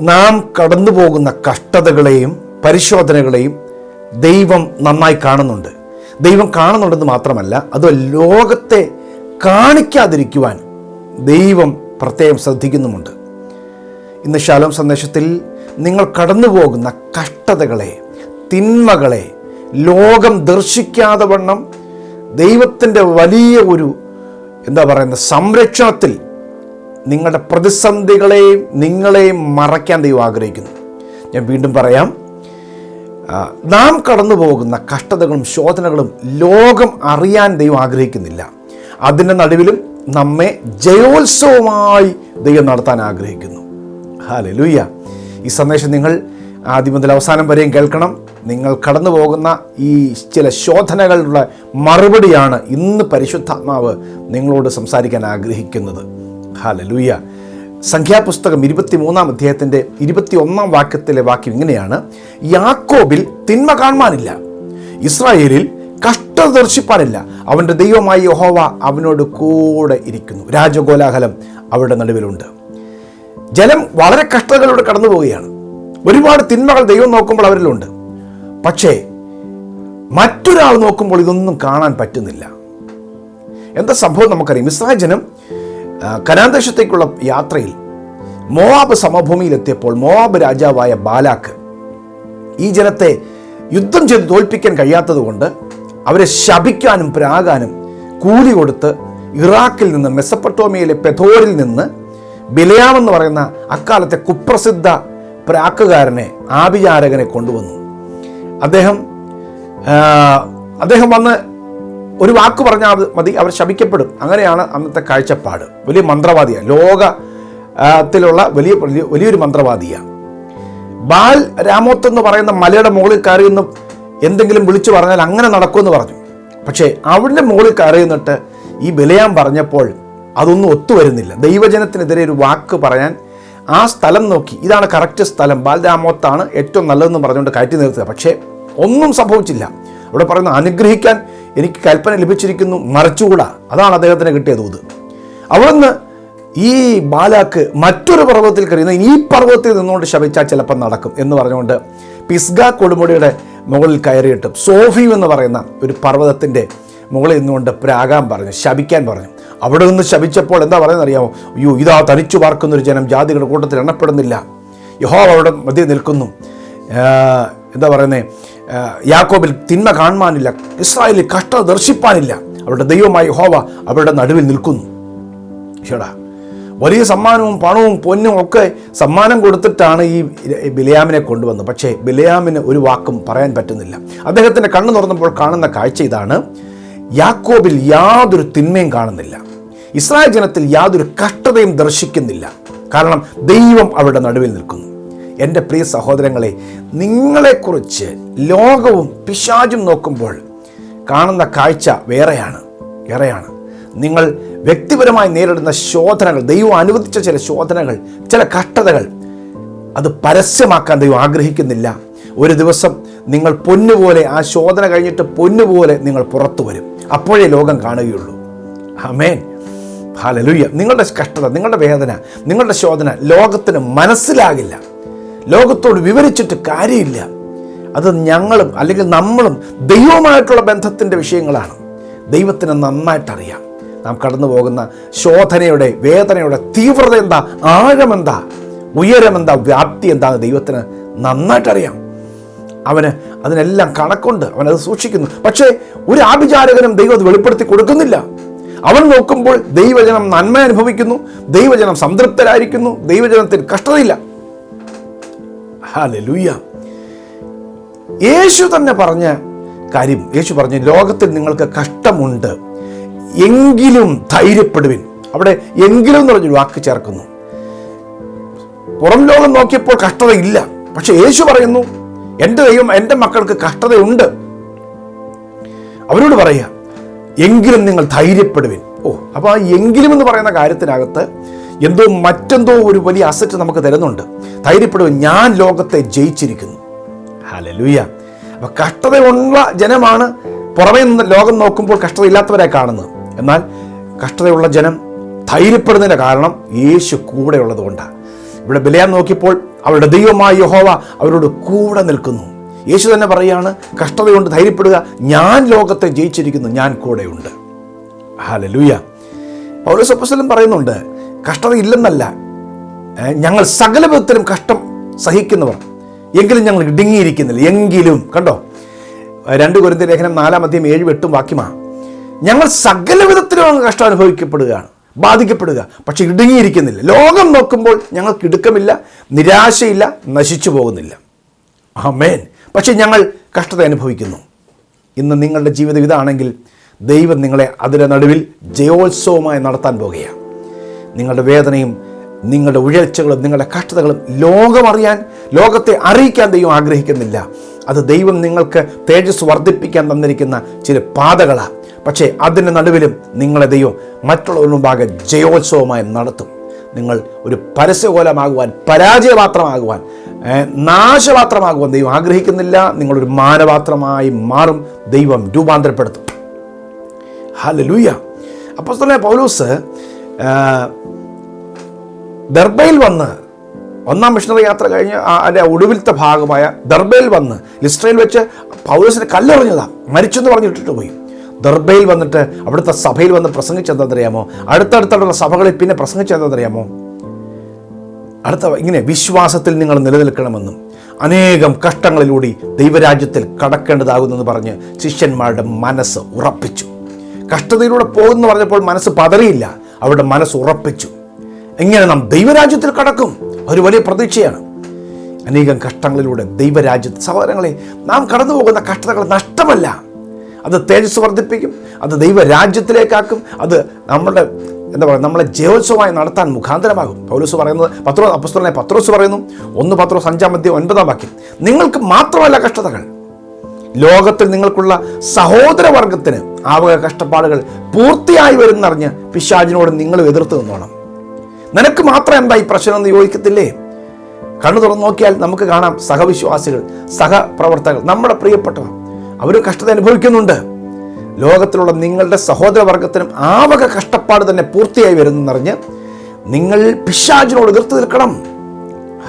നാം കടന്നു പോകുന്ന കഷ്ടതകളെയും പരിശോധനകളെയും ദൈവം നന്നായി കാണുന്നുണ്ട്. ദൈവം കാണുന്നുണ്ടെന്ന് മാത്രമല്ല അത് ലോകത്തെ കാണിക്കാതിരിക്കുവാൻ ദൈവം പ്രത്യേകം ശ്രദ്ധിക്കുന്നുമുണ്ട്. ഇന്ന് ശാലോം സന്ദേശത്തിൽ നിങ്ങൾ കടന്നു പോകുന്ന കഷ്ടതകളെ തിന്മകളെ ലോകം ദർശിക്കാതെ വണ്ണം ദൈവത്തിന്റെ വലിയ ഒരു എന്താ പറയുന്ന സംരക്ഷണത്തിൽ നിങ്ങളുടെ പ്രതിസന്ധികളെയും നിങ്ങളെയും മറയ്ക്കാൻ ദൈവം ആഗ്രഹിക്കുന്നു. ഞാൻ വീണ്ടും പറയാം. നാം കടന്നു പോകുന്ന കഷ്ടതകളും ശോധനകളും ലോകം അറിയാൻ ദൈവം ആഗ്രഹിക്കുന്നില്ല. അതിന്റെ നടുവിലും നമ്മെ ജയോത്സവമായി ദൈവം നടത്താൻ ആഗ്രഹിക്കുന്നു. ഹാലലൂയ ഈ സന്ദേശം നിങ്ങൾ ആദ്യം മുതൽ അവസാനം വരെയും കേൾക്കണം. നിങ്ങൾ കടന്നു പോകുന്ന ഈ ചില ശോധനകളുടെ മറുപടിയാണ് ഇന്ന് പരിശുദ്ധാത്മാവ് നിങ്ങളോട് സംസാരിക്കാൻ ആഗ്രഹിക്കുന്നത്. ഹാലലൂയ. സംഖ്യാപുസ്തകം ഇരുപത്തി മൂന്നാം അധ്യായത്തിന്റെ ഇരുപത്തി ഒന്നാം വാക്യത്തിലെ വാക്യം ഇങ്ങനെയാണ്. യാക്കോബിൽ തിന്മ കാണുവാനില്ല. ഇസ്രായേലിൽ കഷ്ടത ദർശിപ്പാനില്ല. അവന്റെ ദൈവമായ യഹോവ അവനോട് കൂടെ ഇരിക്കുന്നു. രാജകോലാഹലം അവരുടെ നടുവിലുണ്ട്. ജലം വളരെ കഷ്ടതകളിലൂടെ കടന്നു പോവുകയാണ് ഒരുപാട് തിന്മകൾ ദൈവം നോക്കുമ്പോൾ അവരിലുണ്ട്. പക്ഷേ മറ്റൊരാൾ നോക്കുമ്പോൾ ഇതൊന്നും കാണാൻ പറ്റുന്നില്ല. എന്താ സംഭവം നമുക്കറിയാം. ഇസ്രായേൽ ജനം ദേശത്തേക്കുള്ള യാത്രയിൽ മോവാബ് സമഭൂമിയിലെത്തിയപ്പോൾ മോവാബ് രാജാവായ ബാലാക്ക് ഈ ജനത്തെ യുദ്ധം ചെയ്ത് തോൽപ്പിക്കാൻ കഴിയാത്തതുകൊണ്ട് അവരെ ശപിക്കാനും പ്രാകാനും കൂലി കൊടുത്ത് ഇറാഖിൽ നിന്ന് മെസ്സപ്പട്ടോമിയയിലെ പെഥോറിൽ നിന്ന് ബിലയാം എന്ന് പറയുന്ന അക്കാലത്തെ കുപ്രസിദ്ധ പ്രാക്കുകാരനെ ആഭിചാരകനെ കൊണ്ടുവന്നു. അദ്ദേഹം അദ്ദേഹം വന്ന് ഒരു വാക്ക് പറഞ്ഞാൽ മതി അവർ ശപിക്കപ്പെടും. അങ്ങനെയാണ് അന്നത്തെ കാഴ്ചപ്പാട്. വലിയ മന്ത്രവാദിയാണ് ലോക ത്തിലുള്ള വലിയ വലിയ- വലിയൊരു മന്ത്രവാദിയാണ് ബാൽ രാമോത്ത് എന്ന് പറയുന്ന മലയുടെ മുകളിൽ കയറി നിന്ന് എന്തെങ്കിലും വിളിച്ചു പറഞ്ഞാൽ അങ്ങനെ നടക്കുമെന്ന് പറഞ്ഞു. പക്ഷേ അവിടെ മുകളിൽ കയറി നിന്നിട്ട് ഈ ബലയാൻ പറഞ്ഞപ്പോൾ അതൊന്നും ഒത്തുവരുന്നില്ല ദൈവജനത്തിനെതിരെ ഒരു വാക്ക് പറയാൻ ആ സ്ഥലം നോക്കി. ഇതാണ് കറക്റ്റ് സ്ഥലം. ബാൽരാമോത്താണ് ഏറ്റവും നല്ലതെന്ന് പറഞ്ഞുകൊണ്ട് കയറ്റി നിർത്തുക. പക്ഷേ ഒന്നും സംഭവിച്ചില്ല. അവിടെ പറയുന്ന അനുഗ്രഹിക്കാൻ എനിക്ക് കൽപ്പന ലഭിച്ചിരിക്കുന്നു മറച്ചുകൂടാ. അതാണ് അദ്ദേഹത്തിന് കിട്ടിയ തോത് അവിടുന്ന് ഈ ബാലാക്ക് മറ്റൊരു പർവതത്തിൽ കയറിയുന്ന ഈ പർവതത്തിൽ നിന്നുകൊണ്ട് ശപിച്ചാൽ ചിലപ്പം നടക്കും എന്ന് പറഞ്ഞുകൊണ്ട് പിസ്ഗ കൊടുമുടിയുടെ മുകളിൽ കയറിയിട്ട് സോഫിയു എന്ന് പറയുന്ന ഒരു പർവതത്തിന്റെ മുകളിൽ നിന്നുകൊണ്ട് പ്രാകാൻ പറഞ്ഞു ശപിക്കാൻ പറഞ്ഞു. അവിടെ നിന്ന് ശപിച്ചപ്പോൾ എന്താ പറയുന്നത് അറിയാമോ? അയ്യോ ഇതാ തനിച്ചു പാർക്കുന്ന ഒരു ജനം ജാതികളുടെ കൂട്ടത്തിൽ എണ്ണപ്പെടുന്നില്ല. യഹോ അവിടെ മധ്യ നിൽക്കുന്നു. എന്താ പറയുന്നത് യാക്കോബിൽ തിന്മ കാണുവാനില്ല. ഇസ്രായേലിൽ കഷ്ടത ദർശിപ്പാനില്ല. അവരുടെ ദൈവമായി ഹോവ അവരുടെ നടുവിൽ നിൽക്കുന്നു. ഷേടാ വലിയ സമ്മാനവും പണവും പൊന്നും ഒക്കെ സമ്മാനം കൊടുത്തിട്ടാണ് ഈ ബിലയാമിനെ കൊണ്ടുവന്നത്. പക്ഷേ ബിലയാമിന് ഒരു വാക്കും പറയാൻ പറ്റുന്നില്ല. അദ്ദേഹത്തിന്റെ കണ്ണു തുറന്നപ്പോൾ കാണുന്ന കാഴ്ച ഇതാണ്. യാക്കോബിൽ യാതൊരു തിന്മയും കാണുന്നില്ല. ഇസ്രായേൽ ജനത്തിൽ യാതൊരു കഷ്ടതയും ദർശിക്കുന്നില്ല. കാരണം ദൈവം അവരുടെ നടുവിൽ നിൽക്കുന്നു. എന്റെ പ്രിയ സഹോദരങ്ങളെ നിങ്ങളെക്കുറിച്ച് ലോകവും പിശാചും നോക്കുമ്പോൾ കാണുന്ന കാഴ്ച വേറെയാണ് വേറെയാണ്. നിങ്ങൾ വ്യക്തിപരമായി നേരിടുന്ന ശോധനകൾ ദൈവം അനുവദിച്ച ചില ശോധനകൾ ചില കഷ്ടതകൾ അത് പരസ്യമാക്കാൻ ദൈവം ആഗ്രഹിക്കുന്നില്ല. ഒരു ദിവസം നിങ്ങൾ പൊന്നുപോലെ ആ ശോധന കഴിഞ്ഞിട്ട് പൊന്നുപോലെ നിങ്ങൾ പുറത്തു വരും. അപ്പോഴേ ലോകം കാണുകയുള്ളൂ. ഹമേൻ ഹാലലുയ്യ നിങ്ങളുടെ കഷ്ടത നിങ്ങളുടെ വേദന നിങ്ങളുടെ ശോധന ലോകത്തിന് മനസ്സിലാകില്ല. ലോകത്തോട് വിവരിച്ചിട്ട് കാര്യമില്ല. അത് ഞങ്ങളും അല്ലെങ്കിൽ നമ്മളും ദൈവവുമായിട്ടുള്ള ബന്ധത്തിന്റെ വിഷയങ്ങളാണ്. ദൈവത്തിന് നന്നായിട്ടറിയാം. നാം കടന്നു പോകുന്ന ശോധനയുടെ വേദനയുടെ തീവ്രത എന്താ? ആഴമെന്താ? ഉയരമെന്താ? വ്യാപ്തി എന്താന്ന് ദൈവത്തിന് നന്നായിട്ടറിയാം. അവന് അതിനെല്ലാം കണക്കുണ്ട്. അവനത് സൂക്ഷിക്കുന്നു. പക്ഷേ ഒരു ആഭിചാരകനും ദൈവം അത് വെളിപ്പെടുത്തി കൊടുക്കുന്നില്ല. അവൻ നോക്കുമ്പോൾ ദൈവജനം നന്മ അനുഭവിക്കുന്നു. ദൈവജനം സംതൃപ്തരായിരിക്കുന്നു. ദൈവജനത്തിന് കഷ്ടതയില്ല. ഹാലലൂയ. യേശു തന്നെ പറഞ്ഞ കാര്യം യേശു പറഞ്ഞു ലോകത്തിൽ നിങ്ങൾക്ക് കഷ്ടമുണ്ട് എങ്കിലും ധൈര്യപ്പെടുവിൻ. അവിടെ എങ്കിലും എന്ന് പറഞ്ഞൊരു വാക്ക് ചേർക്കുന്നു. പുറം ലോകം നോക്കിയപ്പോൾ കഷ്ടതയില്ല. പക്ഷെ യേശു പറയുന്നു എന്റെ ദൈവം എന്റെ മക്കൾക്ക് കഷ്ടതയുണ്ട്. അവരോട് പറയുക എങ്കിലും നിങ്ങൾ ധൈര്യപ്പെടുവിൻ. ഓ അപ്പോൾ ആ എങ്കിലും എന്ന് പറയുന്ന കാര്യത്തിനകത്ത് എന്തോ മറ്റെന്തോ ഒരു വലിയ അസറ്റ് നമുക്ക് തരുന്നുണ്ട്. ധൈര്യപ്പെടുക ഞാൻ ലോകത്തെ ജയിച്ചിരിക്കുന്നു. ഹലലൂയ അപ്പൊ കഷ്ടതയുള്ള ജനമാണ് പുറമേ നിന്ന് ലോകം നോക്കുമ്പോൾ കഷ്ടതയില്ലാത്തവരെ കാണുന്നത്. എന്നാൽ കഷ്ടതയുള്ള ജനം ധൈര്യപ്പെടുന്നതിന്റെ കാരണം യേശു കൂടെ ഉള്ളതുകൊണ്ടാണ്. ഇവിടെ ബലയാൻ നോക്കിയപ്പോൾ അവരുടെ ദൈവമായ യഹോവ അവരോട് കൂടെ നിൽക്കുന്നു. യേശു തന്നെ പറയുകയാണ് കഷ്ടതയുണ്ട് ധൈര്യപ്പെടുക. ഞാൻ ലോകത്തെ ജയിച്ചിരിക്കുന്നു ഞാൻ കൂടെയുണ്ട്. ഹാലലൂയ പൗലോസ് അപ്പോസ്തലൻ പറയുന്നുണ്ട് കഷ്ടത ഇല്ലെന്നല്ല. ഞങ്ങൾ സകല വിധത്തിലും കഷ്ടം സഹിക്കുന്നവർ. എങ്കിലും ഞങ്ങൾ ഇടുങ്ങിയിരിക്കുന്നില്ല. എങ്കിലും കണ്ടോ? രണ്ട് കുരുന്ത ലേഖനം നാലാം അധ്യയം ഏഴ് എട്ടും വാക്യമാണ്. ഞങ്ങൾ സകല വിധത്തിലും കഷ്ടം അനുഭവിക്കപ്പെടുകയാണ് ബാധിക്കപ്പെടുക. പക്ഷെ ഇടുങ്ങിയിരിക്കുന്നില്ല. ലോകം നോക്കുമ്പോൾ ഞങ്ങൾക്ക് ഇടുക്കമില്ല നിരാശയില്ല നശിച്ചു പോകുന്നില്ല. ആമേൻ. പക്ഷെ ഞങ്ങൾ കഷ്ടത അനുഭവിക്കുന്നു. ഇന്ന് നിങ്ങളുടെ ജീവിതം ഇതാണെങ്കിൽ ദൈവം നിങ്ങളെ അതിന്റെ നടുവിൽ ജയോത്സവമായി നടത്താൻ പോകുകയാണ്. നിങ്ങളുടെ വേദനയും നിങ്ങളുടെ ഉഴൽച്ചകളും നിങ്ങളുടെ കഷ്ടതകളും ലോകമറിയാൻ ലോകത്തെ അറിയിക്കാൻ ദൈവം ആഗ്രഹിക്കുന്നില്ല. അത് ദൈവം നിങ്ങൾക്ക് തേജസ് വർദ്ധിപ്പിക്കാൻ തന്നിരിക്കുന്ന ചില പാതകളാണ് പക്ഷേ അതിന്റെ നടുവിലും നിങ്ങളെ ദൈവം മറ്റുള്ളവരുടെ മുമ്പാകെ ജയോത്സവമായി നടത്തും. നിങ്ങൾ ഒരു പരസ്യകോലമാകുവാൻ പരാജയപാത്രമാകുവാൻ നാശപാത്രമാകുവാൻ ദൈവം ആഗ്രഹിക്കുന്നില്ല. നിങ്ങളൊരു മാനപാത്രമായി മാറും ദൈവം രൂപാന്തരപ്പെടുത്തും. ഹല്ലേലൂയ. അപ്പോൾ പൗലോസ് ദർബയിൽ വന്ന് ഒന്നാം മിഷണറി യാത്ര കഴിഞ്ഞ് അതിന്റെ ഒടുവിലത്തെ ഭാഗമായ ദർബയിൽ വന്ന് ലിസ്ട്രയിൽ വെച്ച് പൗലോസിനെ കല്ലെറിഞ്ഞതാ. മരിച്ചെന്ന് പറഞ്ഞിട്ടിട്ട് പോയി. ദർബയിൽ വന്നിട്ട് അവിടുത്തെ സഭയിൽ വന്ന് പ്രസംഗിച്ചെന്താണെന്നറിയാമോ അടുത്തടുത്തുള്ള സഭകളിൽ പിന്നെ പ്രസംഗിച്ചെന്താണെന്നറിയാമോ അടുത്ത ഇങ്ങനെ വിശ്വാസത്തിൽ നിങ്ങൾ നിലനിൽക്കണമെന്നും അനേകം കഷ്ടങ്ങളിലൂടെ ദൈവരാജ്യത്തിൽ കടക്കേണ്ടതാകുന്നെന്ന് പറഞ്ഞ് ശിഷ്യന്മാരുടെ മനസ്സ് ഉറപ്പിച്ചു. കഷ്ടതയിലൂടെ പോകുന്നു പറഞ്ഞപ്പോൾ മനസ്സ് പതറിയില്ല. അവരുടെ മനസ്സ് ഉറപ്പിച്ചു. എങ്ങനെ നാം ദൈവരാജ്യത്തിൽ കടക്കും? ഒരു വലിയ പ്രതീക്ഷയാണ്. അനേകം കഷ്ടങ്ങളിലൂടെ ദൈവരാജ്യത്ത് സഹോദരങ്ങളെ നാം കടന്നു പോകുന്ന കഷ്ടതകൾ നഷ്ടമല്ല. അത് തേജസ് വർദ്ധിപ്പിക്കും അത് ദൈവരാജ്യത്തിലേക്കാക്കും അത് നമ്മുടെ എന്താ പറയുക നമ്മളെ ജയോത്സവമായി നടത്താൻ മുഖാന്തരമാകും. പൗലോസ് പറയുന്നത് പത്രോ അപ്പസ്തലനെ പത്രോസ് പറയുന്നു ഒന്ന് പത്രോസ് അഞ്ചാം മധ്യം ഒൻപതാം വാക്യം നിങ്ങൾക്ക് മാത്രമല്ല കഷ്ടതകൾ. ലോകത്തിൽ നിങ്ങൾക്കുള്ള സഹോദരവർഗത്തിന് ആവക കഷ്ടപ്പാടുകൾ പൂർത്തിയായി വരുന്നറിഞ്ഞ് പിശാജിനോട് നിങ്ങൾ എതിർത്ത് നിന്നോണം. നിനക്ക് മാത്രം എന്താ ഈ പ്രശ്നം എന്ന് യോജിക്കത്തില്ലേ? കണ്ണു തുറന്നു നോക്കിയാൽ നമുക്ക് കാണാം സഹവിശ്വാസികൾ സഹപ്രവർത്തകർ നമ്മുടെ പ്രിയപ്പെട്ടവർ. അവർ കഷ്ടത അനുഭവിക്കുന്നുണ്ട്. ലോകത്തിലുള്ള നിങ്ങളുടെ സഹോദരവർഗത്തിനും ആവക കഷ്ടപ്പാട് തന്നെ പൂർത്തിയായി വരുന്നെന്നറിഞ്ഞ് നിങ്ങൾ പിശാജിനോട് എതിർത്ത് നിൽക്കണം.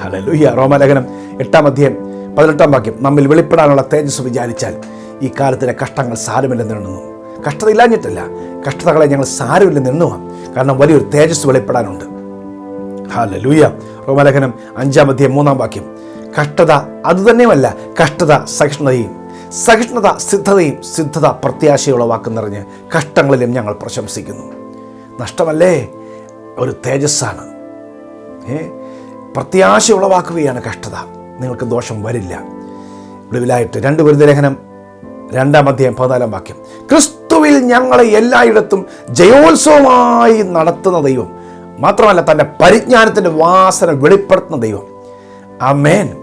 ഹലലുയ്യ റോമലേഖനം എട്ടാം അധ്യായം പതിനെട്ടാം വാക്യം. നമ്മിൽ വെളിപ്പെടാനുള്ള തേജസ് വിചാരിച്ചാൽ ഈ കാലത്തിലെ കഷ്ടങ്ങൾ സാരമില്ലെന്ന് എണ്ണുന്നു. കഷ്ടത ഇല്ലാഞ്ഞിട്ടല്ല കഷ്ടതകളെ ഞങ്ങൾ സാരമില്ല നിന്നുവാം കാരണം വലിയൊരു തേജസ് വെളിപ്പെടാനുണ്ട്. ഹാലലൂയ റോമലേഖനം അഞ്ചാം അധ്യായം മൂന്നാം വാക്യം. കഷ്ടത അതുതന്നെയുമല്ല കഷ്ടത സഹിഷ്ണുതയും. സഹിഷ്ണുത സിദ്ധതയും സിദ്ധത പ്രത്യാശയുളവാക്കുന്നിറഞ്ഞ് കഷ്ടങ്ങളിലും ഞങ്ങൾ പ്രശംസിക്കുന്നു. നഷ്ടമല്ലേ? ഒരു തേജസ്സാണ്. ഏ? പ്രത്യാശ ഉളവാക്കുകയാണ് കഷ്ടത. നിങ്ങൾക്ക് ദോഷം വരില്ല. ഒടുവിലായിട്ട് രണ്ട് ലേഖനം രണ്ടാം അധ്യായം പതിനാലാം വാക്യം. ക്രിസ്തുവിൽ ഞങ്ങളെ എല്ലായിടത്തും ജയോത്സവമായി നടത്തുന്ന ദൈവം മാത്രമല്ല തന്റെ പരിജ്ഞാനത്തിന്റെ വാസന വെളിപ്പെടുത്തുന്ന ദൈവം. അമേൻ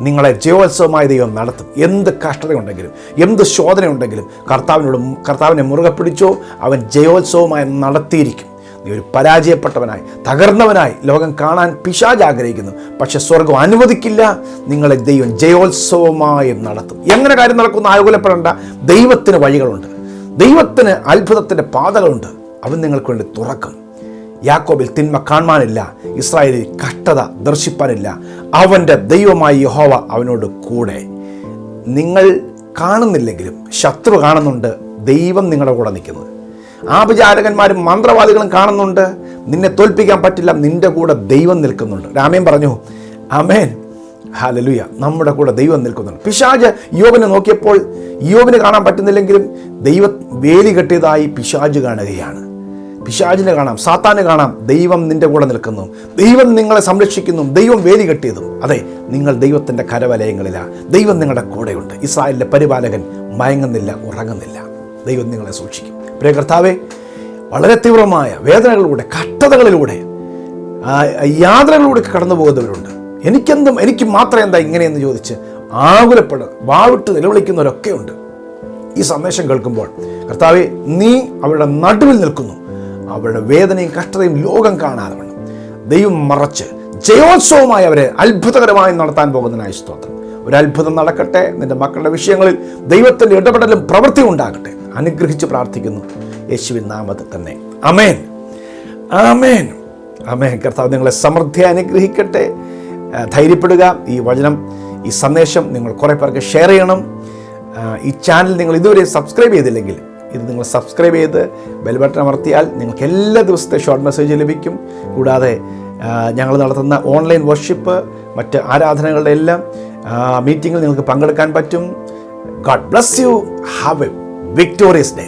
നിങ്ങളെ ജയോത്സവമായ ദൈവം നടത്തും. എന്ത് കഷ്ടതയുണ്ടെങ്കിലും എന്ത് ശോധനയുണ്ടെങ്കിലും കർത്താവിനോട് കർത്താവിനെ മുറുകെ പിടിച്ചോ അവൻ ജയോത്സവമായി നടത്തിയിരിക്കും. നീ ഒരു പരാജയപ്പെട്ടവനായി തകർന്നവനായി ലോകം കാണാൻ പിശാജ് ആഗ്രഹിക്കുന്നു. പക്ഷെ സ്വർഗം അനുവദിക്കില്ല. നിങ്ങളെ ദൈവം ജയോത്സവമായി നടത്തും. എങ്ങനെ കാര്യം നടക്കുന്ന? ആകുലപ്പെടേണ്ട ദൈവത്തിന് വഴികളുണ്ട്. ദൈവത്തിന് അത്ഭുതത്തിന്റെ പാതകളുണ്ട്. അവൻ നിങ്ങൾക്ക് വേണ്ടി തുറക്കും. യാക്കോബിൽ തിന്മ കാണാനില്ല ഇസ്രായേലിൽ കഷ്ടത ദർശിപ്പാനില്ല. അവന്റെ ദൈവമായ യഹോവ അവനോട് കൂടെ. നിങ്ങൾ കാണുന്നില്ലെങ്കിലും ശത്രു കാണുന്നുണ്ട്. ദൈവം നിങ്ങളുടെ കൂടെ നിൽക്കുന്നത് ആപചാരകന്മാരും മന്ത്രവാദികളും കാണുന്നുണ്ട്. നിന്നെ തോൽപ്പിക്കാൻ പറ്റില്ല. നിന്റെ കൂടെ ദൈവം നിൽക്കുന്നുണ്ട്. രാമേൻ പറഞ്ഞു അമേൻ ഹാലലുയ നമ്മുടെ കൂടെ ദൈവം നിൽക്കുന്നുണ്ട്. പിശാജ് യോബിനെ നോക്കിയപ്പോൾ യോബിന് കാണാൻ പറ്റുന്നില്ലെങ്കിലും ദൈവ വേലി കെട്ടിയതായി പിശാജ് കാണുകയാണ്. പിശാജിനെ കാണാം സാത്താനെ കാണാം. ദൈവം നിന്റെ കൂടെ നിൽക്കുന്നു. ദൈവം നിങ്ങളെ സംരക്ഷിക്കുന്നു. ദൈവം വേലി കെട്ടിയതും. അതെ നിങ്ങൾ ദൈവത്തിന്റെ കരവലയങ്ങളിലാണ് ദൈവം നിങ്ങളുടെ കൂടെയുണ്ട്. ഇസ്രായേലിന്റെ പരിപാലകൻ മയങ്ങുന്നില്ല ഉറങ്ങുന്നില്ല. ദൈവം നിങ്ങളെ സൂക്ഷിക്കും. പ്രിയ കർത്താവെ വളരെ തീവ്രമായ വേദനകളിലൂടെ കഷ്ടതകളിലൂടെ യാത്രകളിലൂടെ കടന്നു പോകുന്നവരുണ്ട് എനിക്കെന്തും എനിക്ക് മാത്രം എന്താ ഇങ്ങനെയെന്ന് ചോദിച്ച് ആകുലപ്പെട വാവിട്ട് നിലവിളിക്കുന്നവരൊക്കെ ഉണ്ട്. ഈ സന്ദേശം കേൾക്കുമ്പോൾ കർത്താവെ നീ അവരുടെ നടുവിൽ നിൽക്കുന്നു. അവരുടെ വേദനയും കഷ്ടതയും ലോകം കാണാതെ വേണം ദൈവം മറച്ച് ജയോത്സവമായി അവരെ അത്ഭുതകരമായി നടത്താൻ പോകുന്നതിനായി സ്തോത്രം. ഒരു അത്ഭുതം നടക്കട്ടെ. നിന്റെ മക്കളുടെ വിഷയങ്ങളിൽ ദൈവത്തിന്റെ ഇടപെടലും പ്രവൃത്തി ഉണ്ടാകട്ടെ. അനുഗ്രഹിച്ച് പ്രാർത്ഥിക്കുന്നു. യേശുവിൻ നാമത്തിൽ തന്നെ. അമേൻ ആമേൻ. അമേൻ കർത്താവ് നിങ്ങളെ സമൃദ്ധി അനുഗ്രഹിക്കട്ടെ. ധൈര്യപ്പെടുക. ഈ വചനം ഈ സന്ദേശം നിങ്ങൾ കുറേ പേർക്ക് ഷെയർ ചെയ്യണം. ഈ ചാനൽ നിങ്ങൾ ഇതുവരെ സബ്സ്ക്രൈബ് ചെയ്തില്ലെങ്കിൽ ഇത് നിങ്ങൾ സബ്സ്ക്രൈബ് ചെയ്ത് ബെൽ ബട്ടൺ അമർത്തിയാൽ നിങ്ങൾക്ക് എല്ലാ ദിവസത്തെ ഷോർട്ട് മെസ്സേജ് ലഭിക്കും. കൂടാതെ ഞങ്ങൾ നടത്തുന്ന ഓൺലൈൻ വർഷിപ്പ് മറ്റ് ആരാധനകളുടെ എല്ലാം മീറ്റിങ്ങിൽ നിങ്ങൾക്ക് പങ്കെടുക്കാൻ പറ്റും. God bless you have a victorious day